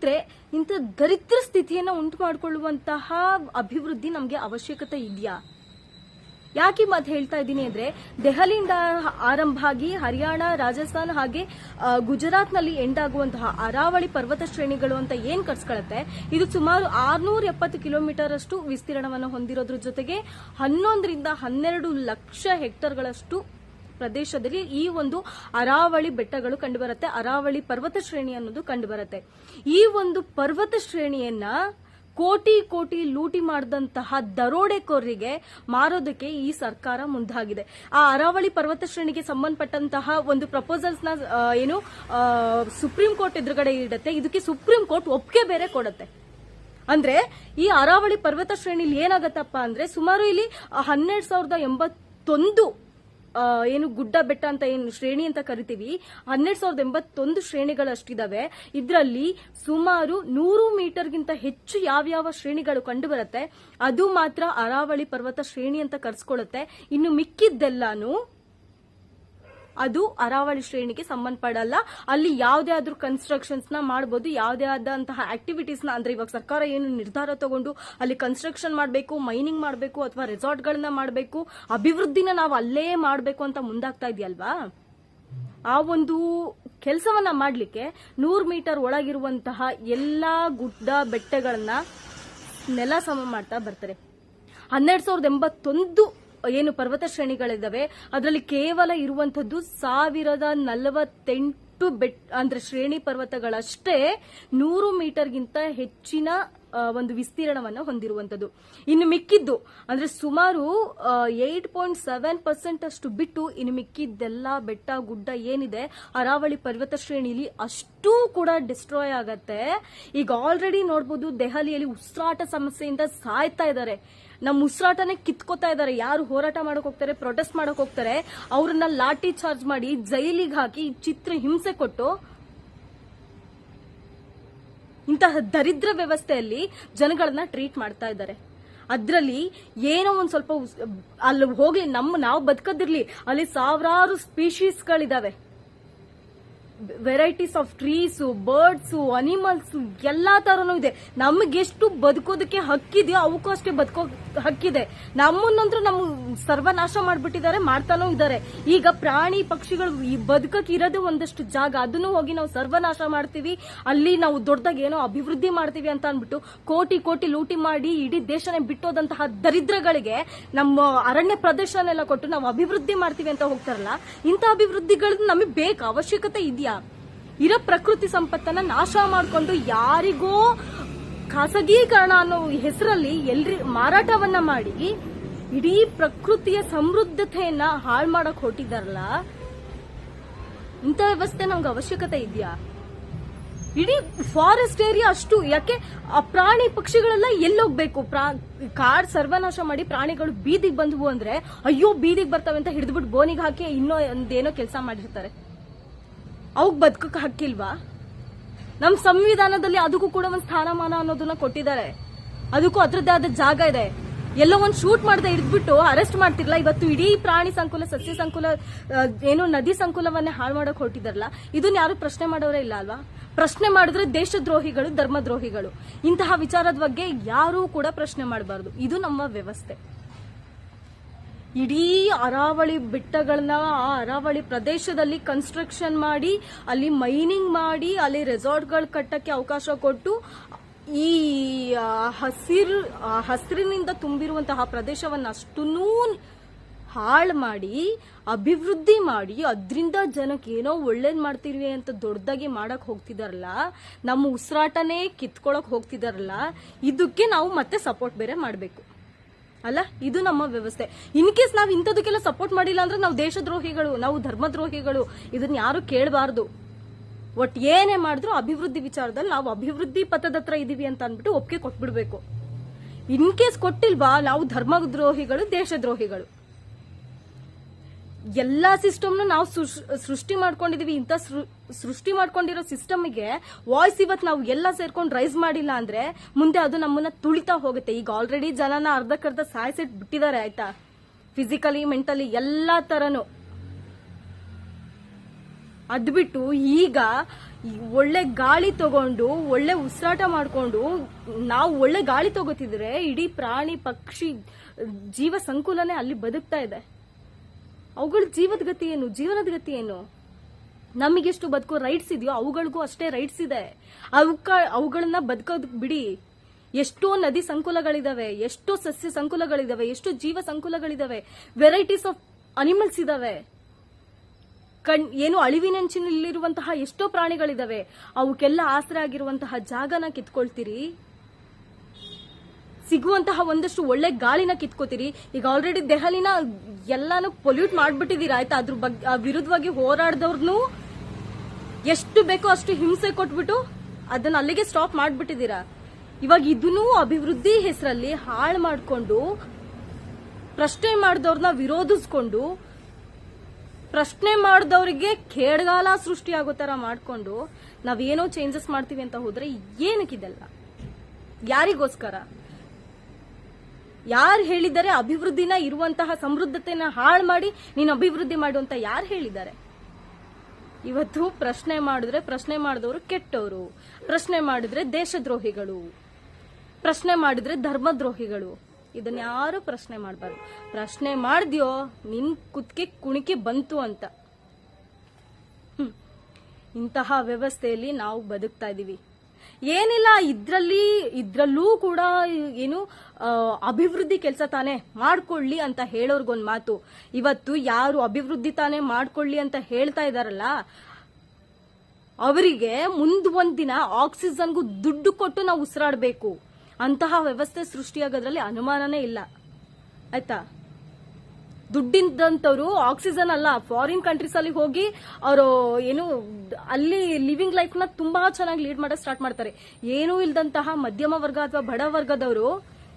ಸ್ನೇಹಿತರೆ ಇಂಥ ದರಿದ್ರ ಸ್ಥಿತಿಯನ್ನು ಉಂಟು ಮಾಡಿಕೊಳ್ಳುವಂತಹ ಅಭಿವೃದ್ಧಿ ನಮಗೆ ಅವಶ್ಯಕತೆ ಇದೆಯಾ? ಯಾಕೆ ಮಾತು ಹೇಳ್ತಾ ಇದ್ದೀನಿ ಅಂದ್ರೆ ದೆಹಲಿಯಿಂದ ಆರಂಭ ಆಗಿ ಹರಿಯಾಣ, ರಾಜಸ್ಥಾನ್ ಹಾಗೆ ಗುಜರಾತ್ನಲ್ಲಿ ಎಂಡ್ ಆಗುವಂತಹ ಅರಾವಳಿ ಪರ್ವತ ಶ್ರೇಣಿಗಳು ಅಂತ ಏನ್ ಕಟ್ಸ್ಕೊಳತ್ತೆ ಇದು ಸುಮಾರು ಆರ್ನೂರ ಎಪ್ಪತ್ತು ಕಿಲೋಮೀಟರ್ ಅಷ್ಟು ವಿಸ್ತೀರ್ಣವನ್ನು ಹೊಂದಿರೋದ್ರ ಜೊತೆಗೆ ಹನ್ನೊಂದರಿಂದ ಹನ್ನೆರಡು ಲಕ್ಷ ಹೆಕ್ಟರ್ಗಳಷ್ಟು ಪ್ರದೇಶದಲ್ಲಿ ಈ ಒಂದು ಅರಾವಳಿ ಬೆಟ್ಟಗಳು ಕಂಡುಬರುತ್ತೆ. ಅರಾವಳಿ ಪರ್ವತ ಶ್ರೇಣಿ ಅನ್ನೋದು ಕಂಡುಬರುತ್ತೆ. ಈ ಒಂದು ಪರ್ವತ ಶ್ರೇಣಿಯನ್ನ ಕೋಟಿ ಕೋಟಿ ಲೂಟಿ ಮಾಡಿದಂತಹ ದರೋಡೆಕೋರರಿಗೆ ಮಾರೋದಕ್ಕೆ ಈ ಸರ್ಕಾರ ಮುಂದಾಗಿದೆ. ಆ ಅರಾವಳಿ ಪರ್ವತ ಶ್ರೇಣಿಗೆ ಸಂಬಂಧಪಟ್ಟಂತಹ ಒಂದು ಪ್ರಪೋಸಲ್ಸ್ನ ಏನು ಸುಪ್ರೀಂ ಕೋರ್ಟ್ ಎದುರುಗಡೆ ಇಡುತ್ತೆ. ಇದಕ್ಕೆ ಸುಪ್ರೀಂ ಕೋರ್ಟ್ ಒಪ್ಪಿಗೆ ಬೇರೆ ಕೊಡುತ್ತೆ. ಅಂದ್ರೆ ಈ ಅರಾವಳಿ ಪರ್ವತ ಶ್ರೇಣಿಲಿ ಏನಾಗತ್ತಪ್ಪ ಅಂದ್ರೆ ಸುಮಾರು ಇಲ್ಲಿ ಹನ್ನೆರಡು ಸಾವಿರದ ಎಂಬತ್ತೊಂದು ಏನು ಗುಡ್ಡ ಬೆಟ್ಟ ಅಂತ ಏನು ಶ್ರೇಣಿ ಅಂತ ಕರಿತೀವಿ, ಹನ್ನೆರಡು ಸಾವಿರದ ಎಂಬತ್ತೊಂದು ಶ್ರೇಣಿಗಳಷ್ಟಿದಾವೆ. ಇದರಲ್ಲಿ ಸುಮಾರು ನೂರು ಮೀಟರ್ಗಿಂತ ಹೆಚ್ಚು ಯಾವ್ಯಾವ ಶ್ರೇಣಿಗಳು ಕಂಡುಬರುತ್ತೆ, ಅದು ಮಾತ್ರ ಅರಾವಳಿ ಪರ್ವತ ಶ್ರೇಣಿ ಅಂತ ಕರೆಸ್ಕೊಳ್ಳುತ್ತೆ ಇನ್ನು ಮಿಕ್ಕಿದ್ದೆಲ್ಲಾನು ಅದು ಅರಾವಳಿ ಶ್ರೇಣಿಗೆ ಸಂಬಂಧಪಡಲ್ಲ. ಅಲ್ಲಿ ಯಾವುದೇ ಆದ್ರೂ ಕನ್ಸ್ಟ್ರಕ್ಷನ್ಸ್ನ ಮಾಡಬಹುದು ಯಾವುದೇ ಆದಂತಹ ಆಕ್ಟಿವಿಟೀಸ್ನ ಅಂದ್ರೆ ಇವಾಗ ಸರ್ಕಾರ ಏನು ನಿರ್ಧಾರ ತಗೊಂಡು ಅಲ್ಲಿ ಕನ್ಸ್ಟ್ರಕ್ಷನ್ ಮಾಡಬೇಕು ಮೈನಿಂಗ್ ಮಾಡಬೇಕು ಅಥವಾ ರೆಸಾರ್ಟ್ ಗಳನ್ನ ಮಾಡಬೇಕು, ಅಭಿವೃದ್ಧಿನ ನಾವು ಅಲ್ಲೇ ಮಾಡಬೇಕು ಅಂತ ಮುಂದಾಗ್ತಾ ಇದೆಯಲ್ವಾ? ಆ ಒಂದು ಕೆಲಸವನ್ನ ಮಾಡಲಿಕ್ಕೆ ನೂರು ಮೀಟರ್ ಒಳಗಿರುವಂತಹ ಎಲ್ಲಾ ಗುಡ್ಡ ಬೆಟ್ಟಗಳನ್ನ ನೆಲ ಸಮ ಮಾಡ್ತಾ ಬರ್ತಾರೆ. ಹನ್ನೆರಡು ಸಾವಿರದ ಎಂಬತ್ತೊಂದು ಏನು ಪರ್ವತ ಶ್ರೇಣಿಗಳಿದ್ದಾವೆ, ಅದರಲ್ಲಿ ಕೇವಲ ಇರುವಂತದ್ದು ಸಾವಿರದ ನಲವತ್ತೆಂಟು ಬೆಟ್, ಅಂದ್ರೆ ಶ್ರೇಣಿ ಪರ್ವತಗಳಷ್ಟೇ ನೂರು ಮೀಟರ್ಗಿಂತ ಹೆಚ್ಚಿನ ಒಂದು ವಿಸ್ತೀರ್ಣವನ್ನು ಹೊಂದಿರುವಂತದ್ದು ಇನ್ನು ಮಿಕ್ಕಿದ್ದು, ಅಂದ್ರೆ ಸುಮಾರು ಏಟ್ ಪಾಯಿಂಟ್ ಸೆವೆನ್ ಪರ್ಸೆಂಟ್ ಅಷ್ಟು ಬಿಟ್ಟು ಇನ್ನು ಮಿಕ್ಕಿದ್ದೆಲ್ಲ ಬೆಟ್ಟ, ಗುಡ್ಡ ಏನಿದೆ, ಅರಾವಳಿ ಪರ್ವತ ಶ್ರೇಣಿಲಿ ಅಷ್ಟೂ ಕೂಡ ಡಿಸ್ಟ್ರಾಯ್ ಆಗತ್ತೆ. ಈಗ ಆಲ್ರೆಡಿ ನೋಡ್ಬೋದು, ದೆಹಲಿಯಲ್ಲಿ ಉಸಿರಾಟ ಸಮಸ್ಯೆಯಿಂದ ಸಾಯ್ತಾ ಇದ್ದಾರೆ. ನಮ್ಮ ಉಸಿರಾಟನೇ ಕಿತ್ಕೋತಾ ಇದ್ದಾರೆ. ಯಾರು ಹೋರಾಟ ಮಾಡಕ್ ಹೋಗ್ತಾರೆ ಪ್ರೊಟೆಸ್ಟ್ ಮಾಡಕ್ ಹೋಗ್ತಾರೆ, ಅವ್ರನ್ನ ಲಾಠಿ ಚಾರ್ಜ್ ಮಾಡಿ ಜೈಲಿಗೆ ಹಾಕಿ ಚಿತ್ರ ಹಿಂಸೆ ಕೊಟ್ಟು ಇಂತಹ ದರಿದ್ರ ವ್ಯವಸ್ಥೆಯಲ್ಲಿ ಜನಗಳನ್ನ ಟ್ರೀಟ್ ಮಾಡ್ತಾ ಇದ್ದಾರೆ. ಅದ್ರಲ್ಲಿ ಏನೋ ಒಂದ್ ಸ್ವಲ್ಪ ಅಲ್ಲಿ ಹೋಗ್ಲಿ ನಮ್ಮ ನಾವು ಬದುಕದಿರ್ಲಿ, ಅಲ್ಲಿ ಸಾವಿರಾರು ಸ್ಪೀಶೀಸ್ಗಳಿದಾವೆ varieties of trees birds animals ಎಲ್ಲ ಥರನೂ ಇದೆ. ನಮಗೆಷ್ಟು ಬದುಕೋದಕ್ಕೆ ಹಕ್ಕಿದೆಯೋ ಅವಕ್ಕೂ ಅಷ್ಟೇ ಬದುಕೋ ಹಕ್ಕಿದೆ ನಮ್ಮನ್ನಂತೂ ನಮ್ಮ ಸರ್ವನಾಶ ಮಾಡಿಬಿಟ್ಟಿದ್ದಾರೆ, ಮಾಡ್ತಾನೂ ಇದ್ದಾರೆ. ಈಗ ಪ್ರಾಣಿ ಪಕ್ಷಿಗಳು ಈ ಬದುಕಕ್ಕೆ ಇರೋದೇ ಒಂದಷ್ಟು ಜಾಗ. ಅದನ್ನು ಹೋಗಿ ನಾವು ಸರ್ವನಾಶ ಮಾಡ್ತೀವಿ. ಅಲ್ಲಿ ನಾವು ದೊಡ್ಡದಾಗಿ ಏನೋ ಅಭಿವೃದ್ಧಿ ಮಾಡ್ತೀವಿ ಅಂತ ಅಂದ್ಬಿಟ್ಟು ಕೋಟಿ ಕೋಟಿ ಲೂಟಿ ಮಾಡಿ ಇಡೀ ದೇಶನೇ ಬಿಟ್ಟೋದಂತಹ ದರಿದ್ರಗಳಿಗೆ ನಮ್ಮ ಅರಣ್ಯ ಪ್ರದೇಶನೆಲ್ಲ ಕೊಟ್ಟು ನಾವು ಅಭಿವೃದ್ಧಿ ಮಾಡ್ತೀವಿ ಅಂತ ಹೋಗ್ತಾರಲ್ಲ, ಇಂಥ ಅಭಿವೃದ್ಧಿಗಳು ನಮಗೆ ಬೇಕು. ಅವಶ್ಯಕತೆ ಇದೆಯಾ? ಇರೋ ಪ್ರಕೃತಿ ಸಂಪತ್ತನ್ನ ನಾಶ ಮಾಡಿಕೊಂಡು ಯಾರಿಗೋ ಖಾಸಗೀಕರಣ ಅನ್ನೋ ಹೆಸರಲ್ಲಿ ಎಲ್ರಿ ಮಾರಾಟವನ್ನ ಮಾಡಿ ಇಡೀ ಪ್ರಕೃತಿಯ ಸಮೃದ್ಧತೆಯನ್ನ ಹಾಳು ಮಾಡಕ್ ಹೊಟ್ಟಿದಾರಲ್ಲ ಇಂಥ ವ್ಯವಸ್ಥೆ ನಮ್ಗೆ ಅವಶ್ಯಕತೆ ಇದೆಯಾ? ಇಡೀ ಫಾರೆಸ್ಟ್ ಏರಿಯಾ ಅಷ್ಟು, ಯಾಕೆ ಆ ಪ್ರಾಣಿ ಪಕ್ಷಿಗಳೆಲ್ಲ ಎಲ್ಲೋಗ್ಬೇಕು? ಕಾಡ್ ಸರ್ವನಾಶ ಮಾಡಿ ಪ್ರಾಣಿಗಳು ಬೀದಿಗೆ ಬಂದ್ವು ಅಂದ್ರೆ, ಅಯ್ಯೋ ಬೀದಿಗೆ ಬರ್ತವೆ ಅಂತ ಹಿಡಿದ್ಬಿಟ್ಟು ಬೋನಿಗೆ ಹಾಕಿ ಇನ್ನೂ ಒಂದೇನೋ ಕೆಲಸ ಮಾಡಿರ್ತಾರೆ. ಅವಕ್ ಬದುಕಕ್ ಹಕ್ಕಿಲ್ವಾ? ನಮ್ ಸಂವಿಧಾನದಲ್ಲಿ ಅದಕ್ಕೂ ಕೂಡ ಒಂದು ಸ್ಥಾನಮಾನ ಅನ್ನೋದನ್ನ ಕೊಟ್ಟಿದ್ದಾರೆ. ಅದಕ್ಕೂ ಅದ್ರದ್ದೇ ಆದ ಜಾಗ ಇದೆ. ಎಲ್ಲೋ ಒಂದ್ ಶೂಟ್ ಮಾಡದೆ ಹಿಡಿದ್ಬಿಟ್ಟು ಅರೆಸ್ಟ್ ಮಾಡ್ತಿರ್ಲ. ಇವತ್ತು ಇಡೀ ಪ್ರಾಣಿ ಸಂಕುಲ, ಸಸ್ಯ ಸಂಕುಲ ಏನು ನದಿ ಸಂಕುಲವನ್ನೇ ಹಾಳು ಮಾಡಕ್ ಹೊರಟಿದಾರಲ್ಲ ಇದನ್ನ ಯಾರು ಪ್ರಶ್ನೆ ಮಾಡೋರೇ ಇಲ್ಲ ಅಲ್ವಾ? ಪ್ರಶ್ನೆ ಮಾಡಿದ್ರೆ ದೇಶದ್ರೋಹಿಗಳು, ಧರ್ಮದ್ರೋಹಿಗಳು. ಇಂತಹ ವಿಚಾರದ ಬಗ್ಗೆ ಯಾರೂ ಕೂಡ ಪ್ರಶ್ನೆ ಮಾಡಬಾರ್ದು. ಇದು ನಮ್ಮ ವ್ಯವಸ್ಥೆ. ಇಡೀ ಅರಾವಳಿ ಬೆಟ್ಟಗಳನ್ನ ಆ ಅರಾವಳಿ ಪ್ರದೇಶದಲ್ಲಿ ಕನ್ಸ್ಟ್ರಕ್ಷನ್ ಮಾಡಿ, ಅಲ್ಲಿ ಮೈನಿಂಗ್ ಮಾಡಿ, ಅಲ್ಲಿ ರೆಸಾರ್ಟ್ಗಳು ಕಟ್ಟಕ್ಕೆ ಅವಕಾಶ ಕೊಟ್ಟು, ಈ ಹಸಿರು ಹಸಿರಿನಿಂದ ತುಂಬಿರುವಂತಹ ಪ್ರದೇಶವನ್ನ ಅಷ್ಟನ್ನೂ ಹಾಳು ಮಾಡಿ, ಅಭಿವೃದ್ಧಿ ಮಾಡಿ, ಅದರಿಂದ ಜನಕ್ಕೆ ಏನೋ ಒಳ್ಳೇದು ಮಾಡ್ತೀವಿ ಅಂತ ದೊಡ್ಡದಾಗಿ ಮಾಡಕ್ ಹೋಗ್ತಿದಾರಲ್ಲ, ನಮ್ಮ ಉಸಿರಾಟನೇ ಕಿತ್ಕೊಳಕ್ ಹೋಗ್ತಿದಾರಲ್ಲ, ಇದಕ್ಕೆ ನಾವು ಮತ್ತೆ ಸಪೋರ್ಟ್ ಬೇರೆ ಮಾಡಬೇಕು. ಅಲ್ಲ, ಇದು ನಮ್ಮ ವ್ಯವಸ್ಥೆ. ಇನ್ ಕೇಸ್ ನಾವು ಇಂಥದಕ್ಕೆಲ್ಲ ಸಪೋರ್ಟ್ ಮಾಡಿಲ್ಲ ಅಂದ್ರೆ ನಾವು ದೇಶದ್ರೋಹಿಗಳು, ನಾವು ಧರ್ಮದ್ರೋಹಿಗಳು, ಇದನ್ನ ಯಾರು ಕೇಳಬಾರ್ದು. ಒಟ್ ಏನೇ ಮಾಡಿದ್ರು ಅಭಿವೃದ್ಧಿ ವಿಚಾರದಲ್ಲಿ ನಾವು ಅಭಿವೃದ್ಧಿ ಪಥದ ಹತ್ರ ಇದೀವಿ ಅಂತ ಅಂದ್ಬಿಟ್ಟು ಒಪ್ಪಿಗೆ ಕೊಟ್ಬಿಡ್ಬೇಕು. ಇನ್ ಕೇಸ್ ಕೊಟ್ಟಿಲ್ವಾ, ನಾವು ಧರ್ಮದ್ರೋಹಿಗಳು, ದೇಶದ್ರೋಹಿಗಳು. ಎಲ್ಲಾ ಸಿಸ್ಟಮ್ನು ನಾವು ಸೃಷ್- ಸೃಷ್ಟಿ ಮಾಡ್ಕೊಂಡಿದೀವಿ. ಇಂಥ ಸೃಷ್ಟಿ ಮಾಡ್ಕೊಂಡಿರೋ ಸಿಸ್ಟಮ್ಗೆ ವಾಯ್ಸ್ ಇವತ್ತು ನಾವು ಎಲ್ಲ ಸೇರ್ಕೊಂಡು ರೈಸ್ ಮಾಡಿಲ್ಲ ಅಂದ್ರೆ ಮುಂದೆ ಅದು ನಮ್ಮನ್ನ ತುಳಿತಾ ಹೋಗುತ್ತೆ. ಈಗ ಆಲ್ರೆಡಿ ಜನನ ಅರ್ಧಕ್ಕರ್ಧ ಸಾಯಿಸಿಟ್ ಬಿಟ್ಟಿದ್ದಾರೆ ಆಯ್ತಾ? ಫಿಸಿಕಲಿ ಮೆಂಟಲಿ ಎಲ್ಲಾ ತರನು. ಅದ್ಬಿಟ್ಟು ಈಗ ಒಳ್ಳೆ ಗಾಳಿ ತಗೊಂಡು, ಒಳ್ಳೆ ಉಸಿರಾಟ ಮಾಡ್ಕೊಂಡು, ನಾವು ಒಳ್ಳೆ ಗಾಳಿ ತಗೋತಿದ್ರೆ ಇಡೀ ಪ್ರಾಣಿ, ಪಕ್ಷಿ, ಜೀವ ಸಂಕುಲನೇ ಅಲ್ಲಿ ಬದುಕ್ತಾ ಇದೆ. ಅವುಗಳ ಜೀವದ ಗತಿ ಏನು? ಜೀವನದ ಗತಿ ಏನು? ನಮಗೆಷ್ಟು ಬದುಕೋ ರೈಟ್ಸ್ ಇದೆಯೋ ಅವುಗಳಿಗೂ ಅಷ್ಟೇ ರೈಟ್ಸ್ ಇದೆ. ಅವಕ್ಕ, ಅವುಗಳನ್ನ ಬದುಕೋದ್ ಬಿಡಿ. ಎಷ್ಟೋ ನದಿ ಸಂಕುಲಗಳಿದಾವೆ, ಎಷ್ಟೋ ಸಸ್ಯ ಸಂಕುಲಗಳಿದಾವೆ, ಎಷ್ಟೋ ಜೀವ ಸಂಕುಲಗಳಿದಾವೆ. ವೆರೈಟೀಸ್ ಆಫ್ ಅನಿಮಲ್ಸ್ ಇದಾವೆ. ಕಣ್, ಏನು ಅಳಿವಿನಂಚಿನಲ್ಲಿರುವಂತಹ ಎಷ್ಟೋ ಪ್ರಾಣಿಗಳಿದಾವೆ. ಅವಕ್ಕೆಲ್ಲ ಆಸರೆ ಆಗಿರುವಂತಹ ಜಾಗನ ಕಿತ್ಕೊಳ್ತೀರಿ. ಸಿಗುವಂತಹ ಒಂದಷ್ಟು ಒಳ್ಳೆ ಗಾಳಿನ ಕಿತ್ಕೋತೀರಿ. ಈಗ ಆಲ್ರೆಡಿ ದೆಹಲಿನ ಎಲ್ಲಾನು ಪೊಲ್ಯೂಟ್ ಮಾಡ್ಬಿಟ್ಟಿದೀರ ಆಯ್ತಾ? ಅದ್ರ ಬಗ್ಗೆ ವಿರುದ್ಧವಾಗಿ ಹೋರಾಡ್ದವ್ರನ್ನೂ ಎಷ್ಟು ಬೇಕೋ ಅಷ್ಟು ಹಿಂಸೆ ಕೊಟ್ಬಿಟ್ಟು ಅದನ್ನ ಅಲ್ಲಿಗೆ ಸ್ಟಾಪ್ ಮಾಡ್ಬಿಟ್ಟಿದೀರಾ ಇವಾಗ ಇದನ್ನೂ ಅಭಿವೃದ್ಧಿ ಹೆಸರಲ್ಲಿ ಹಾಳು ಮಾಡಿಕೊಂಡು, ಪ್ರಶ್ನೆ ಮಾಡಿದವ್ರನ್ನ ವಿರೋಧಿಸ್ಕೊಂಡು, ಪ್ರಶ್ನೆ ಮಾಡಿದವರಿಗೆ ಖೇಡ್ಗಾಲ ಸೃಷ್ಟಿಯಾಗೋ ತರ ಮಾಡಿಕೊಂಡು ನಾವೇನೋ ಚೇಂಜಸ್ ಮಾಡ್ತೀವಿ ಅಂತ ಹೋದ್ರೆ ಏನಕ್ಕಿದೆಲ್ಲ? ಯಾರಿಗೋಸ್ಕರ? ಯಾರು ಹೇಳಿದ್ದಾರೆ ಅಭಿವೃದ್ಧಿನ ಇರುವಂತಹ ಸಮೃದ್ಧತೆನ ಹಾಳು ಮಾಡಿ ನೀನು ಅಭಿವೃದ್ಧಿ ಮಾಡು ಅಂತ ಯಾರು ಹೇಳಿದ್ದಾರೆ? ಇವತ್ತು ಪ್ರಶ್ನೆ ಮಾಡಿದ್ರೆ ಪ್ರಶ್ನೆ ಮಾಡಿದವರು ಕೆಟ್ಟವರು. ಪ್ರಶ್ನೆ ಮಾಡಿದ್ರೆ ದೇಶದ್ರೋಹಿಗಳು. ಪ್ರಶ್ನೆ ಮಾಡಿದ್ರೆ ಧರ್ಮದ್ರೋಹಿಗಳು. ಇದನ್ನ ಯಾರು ಪ್ರಶ್ನೆ ಮಾಡಬಾರ್ದು? ಪ್ರಶ್ನೆ ಮಾಡಿದ್ಯೋ ನಿನ್ ಕುತ್ಕೆ ಕುಣಿಕೆ ಬಂತು ಅಂತ. ಇಂತಹ ವ್ಯವಸ್ಥೆಯಲ್ಲಿ ನಾವು ಬದುಕ್ತಾ ಇದೀವಿ. ಏನಿಲ್ಲ, ಇದ್ರಲ್ಲಿ, ಇದ್ರಲ್ಲೂ ಕೂಡ ಏನು ಅಭಿವೃದ್ಧಿ ಕೆಲಸ ತಾನೇ ಮಾಡ್ಕೊಳ್ಳಿ ಅಂತ ಹೇಳೋರ್ಗೊಂದು ಮಾತು. ಇವತ್ತು ಯಾರು ಅಭಿವೃದ್ಧಿ ತಾನೇ ಮಾಡ್ಕೊಳ್ಳಿ ಅಂತ ಹೇಳ್ತಾ ಇದಾರಲ್ಲ, ಅವರಿಗೆ ಮುಂದ್ ದಿನ ಆಕ್ಸಿಜನ್ಗೂ ದುಡ್ಡು ಕೊಟ್ಟು ನಾವು ಉಸಿರಾಡಬೇಕು. ಅಂತಹ ವ್ಯವಸ್ಥೆ ಸೃಷ್ಟಿಯಾಗೋದ್ರಲ್ಲಿ ಅನುಮಾನನೇ ಇಲ್ಲ. ಆಯ್ತಾ? ದುಡ್ಡಿಂದಂತವ್ರು ಆಕ್ಸಿಜನ್ ಅಲ್ಲ ಫಾರಿನ್ ಕಂಟ್ರೀಸ್ ಅಲ್ಲಿ ಹೋಗಿ ಅವರು ಏನು, ಅಲ್ಲಿ ಲಿವಿಂಗ್ ಲೈಫ್ನ ತುಂಬಾ ಚೆನ್ನಾಗಿ ಲೀಡ್ ಮಾಡಕ್ ಸ್ಟಾರ್ಟ್ ಮಾಡ್ತಾರೆ. ಏನೂ ಇಲ್ದಂತಹ ಮಧ್ಯಮ ವರ್ಗ ಅಥವಾ ಬಡ ವರ್ಗದವರು,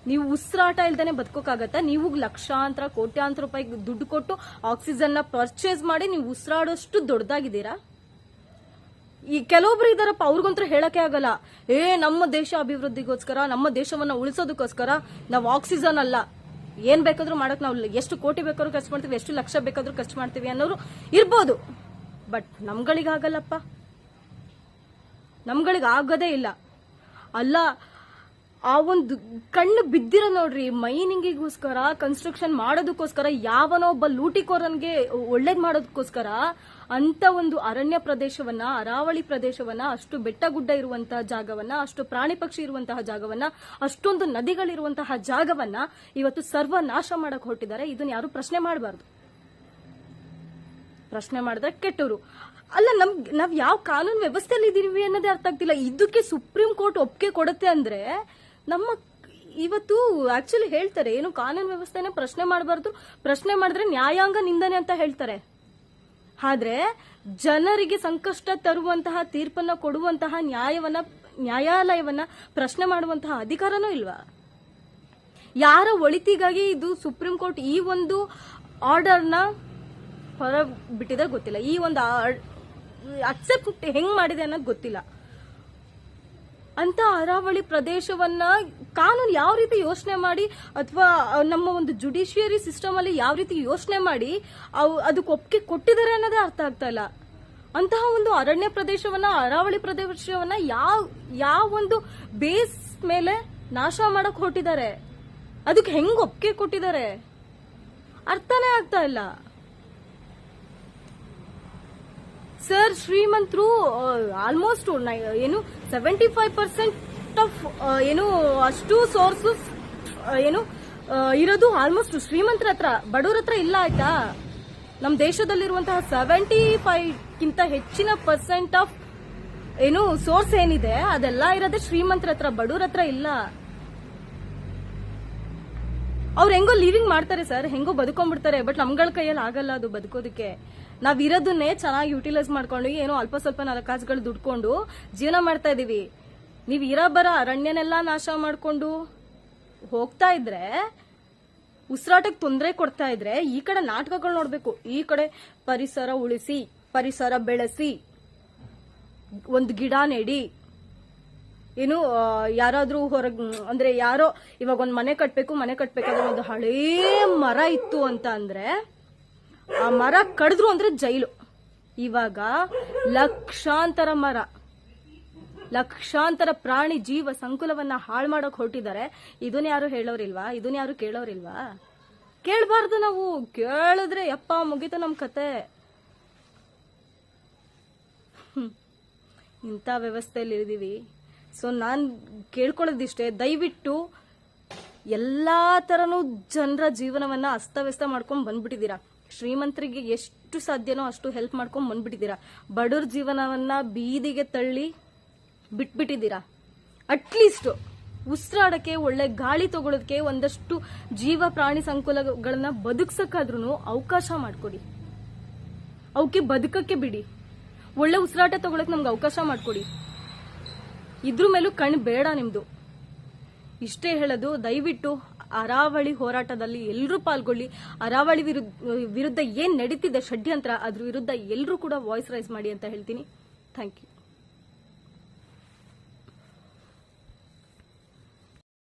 ನೀವು ಉಸಿರಾಟ ಇಲ್ದೇನೆ ಬದುಕೋಕ್ಕಾಗತ್ತಾ ನೀವು ಲಕ್ಷಾಂತರ, ಕೋಟ್ಯಾಂತರ ರೂಪಾಯಿ ದುಡ್ಡು ಕೊಟ್ಟು ಆಕ್ಸಿಜನ್ನ ಪರ್ಚೇಸ್ ಮಾಡಿ ನೀವು ಉಸಿರಾಡೋಷ್ಟು ದೊಡ್ಡದಾಗಿದ್ದೀರಾ? ಈ ಕೆಲವೊಬ್ರು ಇದಾರಪ್ಪ ಅವ್ರಿಗಂತೂ ಹೇಳಕ್ಕೆ ಆಗಲ್ಲ. ಏ, ನಮ್ಮ ದೇಶ ಅಭಿವೃದ್ಧಿಗೋಸ್ಕರ, ನಮ್ಮ ದೇಶವನ್ನ ಉಳಿಸೋದಕ್ಕೋಸ್ಕರ ನಾವು ಆಕ್ಸಿಜನ್ ಅಲ್ಲ. ಏನ್ ಬೇಕಾದ್ರೂ ಮಾಡಕ್ ನಾವು ಎಷ್ಟು ಕೋಟಿ ಬೇಕಾದ್ರೂ ಖರ್ಚು ಮಾಡ್ತೀವಿ, ಎಷ್ಟು ಲಕ್ಷ ಬೇಕಾದ್ರೂ ಖರ್ಚು ಮಾಡ್ತೀವಿ ಅನ್ನೋರು ಇರ್ಬೋದು. ಬಟ್ ನಮ್ಗಳಿಗಾಗಲ್ಲಪ್ಪ. ನಮ್ಗಳಿಗಾಗದೇ ಇಲ್ಲ. ಅಲ್ಲ ಆ ಒಂದು ಕಣ್ಣು ಬಿದ್ದಿರ ನೋಡ್ರಿ, ಮೈನಿಂಗಿಗೋಸ್ಕರ ಕನ್ಸ್ಟ್ರಕ್ಷನ್ ಮಾಡೋದಕ್ಕೋಸ್ಕರ, ಯಾವನೋ ಒಬ್ಬ ಲೂಟಿಕೋರನ್ಗೆ ಒಳ್ಳೇದ್ ಮಾಡೋದಕ್ಕೋಸ್ಕರ ಅಂತ ಒಂದು ಅರಣ್ಯ ಪ್ರದೇಶವನ್ನ, ಅರಾವಳಿ ಪ್ರದೇಶವನ್ನ, ಅಷ್ಟು ಬೆಟ್ಟ ಗುಡ್ಡ ಇರುವಂತಹ ಜಾಗವನ್ನ, ಅಷ್ಟು ಪ್ರಾಣಿ ಪಕ್ಷಿ ಇರುವಂತಹ ಜಾಗವನ್ನ, ಅಷ್ಟೊಂದು ನದಿಗಳಿರುವಂತಹ ಜಾಗವನ್ನ ಇವತ್ತು ಸರ್ವನಾಶ ಮಾಡಕ್ ಹೊರಟಿದ್ದಾರೆ. ಇದನ್ನ ಯಾರು ಪ್ರಶ್ನೆ ಮಾಡಬಾರ್ದು. ಪ್ರಶ್ನೆ ಮಾಡಿದ್ರೆ ಕೆಟ್ಟವರು ಅಲ್ಲ, ನಮ್, ನಾವ್ ಯಾವ ಕಾನೂನು ವ್ಯವಸ್ಥೆಯಲ್ಲಿ ಇದೀವಿ ಅನ್ನೋದೇ ಅರ್ಥ ಆಗ್ತಿಲ್ಲ. ಇದಕ್ಕೆ ಸುಪ್ರೀಂ ಕೋರ್ಟ್ ಒಪ್ಪಿಗೆ ಕೊಡುತ್ತೆ ಅಂದ್ರೆ ನಮ್ಮ ಇವತ್ತು ಆಕ್ಚುಲಿ ಹೇಳ್ತಾರೆ, ಏನು ಕಾನೂನು ವ್ಯವಸ್ಥೆನ ಪ್ರಶ್ನೆ ಮಾಡಬಾರ್ದು. ಪ್ರಶ್ನೆ ಮಾಡಿದ್ರೆ ನ್ಯಾಯಾಂಗ ನಿಂದನೆ ಅಂತ ಹೇಳ್ತಾರೆ. ಆದ್ರೆ ಜನರಿಗೆ ಸಂಕಷ್ಟ ತರುವಂತಹ, ತೀರ್ಪನ್ನ ಕೊಡುವಂತಹ, ನ್ಯಾಯವನ್ನ, ನ್ಯಾಯಾಲಯವನ್ನ ಪ್ರಶ್ನೆ ಮಾಡುವಂತಹ ಅಧಿಕಾರನೂ ಇಲ್ವಾ? ಯಾರ ಒಳಿತಿಗಾಗಿ ಇದು ಸುಪ್ರೀಂ ಕೋರ್ಟ್ ಈ ಒಂದು ಆರ್ಡರ್ನ ಹೊರ ಬಿಟ್ಟಿದೆ ಗೊತ್ತಿಲ್ಲ. ಈ ಒಂದು ಅಕ್ಸೆಪ್ಟ್ ಹೆಂಗ್ ಮಾಡಿದೆ ಅನ್ನೋದು ಗೊತ್ತಿಲ್ಲ. ಅಂತ ಅರಾವಳಿ ಪ್ರದೇಶವನ್ನ ಕಾನೂನು ಯಾವ ರೀತಿ ಯೋಚನೆ ಮಾಡಿ ಅಥವಾ ನಮ್ಮ ಒಂದು ಜುಡಿಷಿಯರಿ ಸಿಸ್ಟಮ್ ಅಲ್ಲಿ ಯಾವ ರೀತಿ ಯೋಚನೆ ಮಾಡಿ ಅದಕ್ಕೆ ಒಪ್ಪಿಗೆ ಕೊಟ್ಟಿದ್ದಾರೆ ಅನ್ನೋದೇ ಅರ್ಥ ಆಗ್ತಾ ಇಲ್ಲ. ಅಂತಹ ಒಂದು ಅರಣ್ಯ ಪ್ರದೇಶವನ್ನ, ಅರಾವಳಿ ಪ್ರದೇಶವನ್ನ ಯಾವ ಯಾವ ಒಂದು ಬೇಸ್ ಮೇಲೆ ನಾಶ ಮಾಡಕ್ ಹೊರಟಿದ್ದಾರೆ. ಅದಕ್ಕೆ ಹೆಂಗ್ ಒಪ್ಪಿಗೆ ಕೊಟ್ಟಿದ್ದಾರೆ? ಅರ್ಥನೇ ಆಗ್ತಾ ಇಲ್ಲ. ಸರ್ ಶ್ರೀಮಂತರು ಆಲ್ಮೋಸ್ಟ್ ಏನು ಸೆವೆಂಟಿ ಫೈವ್ ಪರ್ಸೆಂಟ್ ಆಫ್ ಏನು ಅಷ್ಟು ಸೋರ್ಸಸ್ ಏನು ಇರೋದು ಆಲ್ಮೋಸ್ಟ್ ಶ್ರೀಮಂತರ ಹತ್ರ. ಬಡವ್ರ ಹತ್ರ ಇಲ್ಲ ಆಯ್ತಾ? ನಮ್ಮ ದೇಶದಲ್ಲಿರುವಂತಹ ಸೆವೆಂಟಿ ಫೈವ್ ಕಿಂತ ಹೆಚ್ಚಿನ ಪರ್ಸೆಂಟ್ ಆಫ್ ಏನು ಸೋರ್ಸ್ ಏನಿದೆ, ಅದೆಲ್ಲ ಇರೋದೇ ಶ್ರೀಮಂತರ ಹತ್ರ. ಬಡವ್ರ ಹತ್ರ ಇಲ್ಲ. ಅವ್ರು ಹೆಂಗೋ ಲಿವಿಂಗ್ ಮಾಡ್ತಾರೆ ಸರ್ ಹೆಂಗೋ ಬದುಕೊಂಡ್ಬಿಡ್ತಾರೆ ಬಟ್ ನಮ್ಗಳ ಕೈಯಲ್ಲಿ ಆಗಲ್ಲ ಅದು ಬದುಕೋದಕ್ಕೆ. ನಾವ್ ಇರೋದನ್ನೇ ಚೆನ್ನಾಗಿ ಯುಟಿಲೈಸ್ ಮಾಡ್ಕೊಂಡು, ಏನೋ ಅಲ್ಪ ಸ್ವಲ್ಪ ನಾಲ್ಕು ಕಾಸುಗಳು ದುಡ್ಕೊಂಡು ಜೀವನ ಮಾಡ್ತಾ ಇದೀವಿ. ನೀವ್ ಇರೋ ಬರ ಅರಣ್ಯನೆಲ್ಲ ನಾಶ ಮಾಡ್ಕೊಂಡು ಹೋಗ್ತಾ ಇದ್ರೆ ಉಸಿರಾಟಕ್ಕೆ ತೊಂದರೆ ಕೊಡ್ತಾ ಇದ್ರೆ, ಈ ಕಡೆ ನಾಟಕಗಳು ನೋಡ್ಬೇಕು. ಈ ಕಡೆ ಪರಿಸರ ಉಳಿಸಿ, ಪರಿಸರ ಬೆಳೆಸಿ, ಒಂದು ಗಿಡ ನೆಡಿ ಏನು ಯಾರಾದರೂ ಹೊರಗ್, ಅಂದ್ರೆ ಯಾರೋ ಇವಾಗ ಒಂದ್ ಮನೆ ಕಟ್ಬೇಕು, ಮನೆ ಕಟ್ಬೇಕಾದ್ರೆ ಒಂದು ಹಳೇ ಮರ ಇತ್ತು ಅಂತ ಅಂದ್ರೆ ಆ ಮರ ಕಡಿದ್ರು ಅಂದ್ರೆ ಜೈಲು. ಇವಾಗ ಲಕ್ಷಾಂತರ ಮರ, ಲಕ್ಷಾಂತರ ಪ್ರಾಣಿ ಜೀವ ಸಂಕುಲವನ್ನ ಹಾಳು ಮಾಡೋಕೆ ಹೊರಟಿದ್ದಾರೆ. ಇದನ್ನ ಯಾರು ಹೇಳೋರಿಲ್ವಾ? ಇದನ್ನ ಯಾರು ಕೇಳೋರಿಲ್ವಾ? ಕೇಳಬಾರ್ದು ನಾವು. ಕೇಳಿದ್ರೆ, ಯಪ್ಪ, ಮುಗೀತು ನಮ್ ಕತೆ. ಇಂಥ ವ್ಯವಸ್ಥೆಯಲ್ಲಿ ಇದ್ದೀವಿ ಸೊ ನಾನು ಕೇಳ್ಕೊಳ್ಳೋದಿಷ್ಟೇ, ದಯವಿಟ್ಟು ಎಲ್ಲಾ ತರನು ಜನರ ಜೀವನವನ್ನ ಅಸ್ತವ್ಯಸ್ತ ಮಾಡ್ಕೊಂಡು ಬಂದ್ಬಿಟ್ಟಿದ್ದೀರಾ? ಶ್ರೀಮಂತರಿಗೆ ಎಷ್ಟು ಸಾಧ್ಯನೋ ಅಷ್ಟು ಹೆಲ್ಪ್ ಮಾಡ್ಕೊಂಡು ಬಂದ್ಬಿಟ್ಟಿದ್ದೀರಾ? ಬಡವ್ರ ಜೀವನವನ್ನ ಬೀದಿಗೆ ತಳ್ಳಿ ಬಿಟ್ಬಿಟ್ಟಿದ್ದೀರಾ? ಅಟ್ಲೀಸ್ಟ್ ಉಸಿರಾಡೋಕ್ಕೆ, ಒಳ್ಳೆ ಗಾಳಿ ತಗೊಳ್ಳೋದಕ್ಕೆ ಒಂದಷ್ಟು ಜೀವ ಪ್ರಾಣಿ ಸಂಕುಲಗಳನ್ನ ಬದುಕ್ಸಕ್ಕಾದ್ರೂ ಅವಕಾಶ ಮಾಡಿಕೊಡಿ. ಅವಕ್ಕೆ ಬದುಕಕ್ಕೆ ಬಿಡಿ. ಒಳ್ಳೆ ಉಸಿರಾಟ ತಗೊಳಕ್ ನಮ್ಗೆ ಅವಕಾಶ ಮಾಡ್ಕೊಡಿ. ಇದ್ರ ಮೇಲೂ ಕಣ್ ಬೇಡ ನಿಮ್ದು. ಇಷ್ಟೇ ಹೇಳೋದು, ದಯವಿಟ್ಟು ಅರಾವಳಿ ಹೋರಾಟದಲ್ಲಿ ಎಲ್ಲರೂ ಪಾಲ್ಗೊಳ್ಳಿ. ಅರಾವಳಿ ವಿರುದ್ಧ ವಿರುದ್ಧ ಏನ್ ನಡೀತಿದೆ ಷಡ್ಯಂತ್ರ, ಅದ್ರ ವಿರುದ್ಧ ಎಲ್ಲರೂ ಕೂಡ ವಾಯ್ಸ್ ರೈಸ್ ಮಾಡಿ ಅಂತ ಹೇಳ್ತೀನಿ. Thank you